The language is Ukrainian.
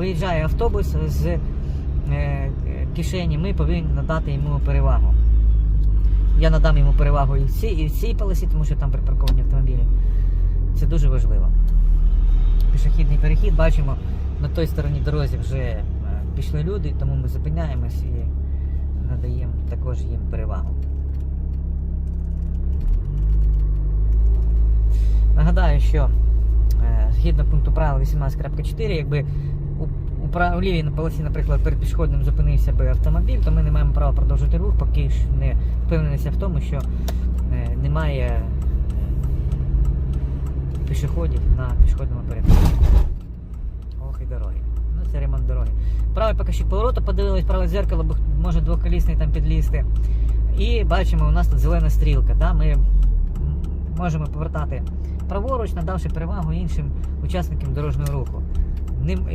виїжджає автобус з е, кишені, ми повинні надати йому перевагу. Я надам йому перевагу і в цій, і цій полосі, тому що там припарковані автомобілі. Це дуже важливо. Пішохідний перехід, бачимо, на той стороні дорозі вже е, пішли люди, тому ми зупиняємось і надаємо також їм перевагу. Нагадаю, що е, згідно пункту правил 18.4, якби у, лівій полосі, наприклад, перед пішохідним зупинився би автомобіль, то ми не маємо права продовжити рух, поки не впевнилися в тому, що е, немає е, пішоходів на пішохідному переході. Ох і дороги. Ну, це ремонт дороги. Правий поки що повороту подивились, праве дзеркало, бо може двоколісний там підлізти. І бачимо, у нас тут зелена стрілка. Да? Ми можемо повертати праворуч, надавши перевагу іншим учасникам дорожнього руху. Ним-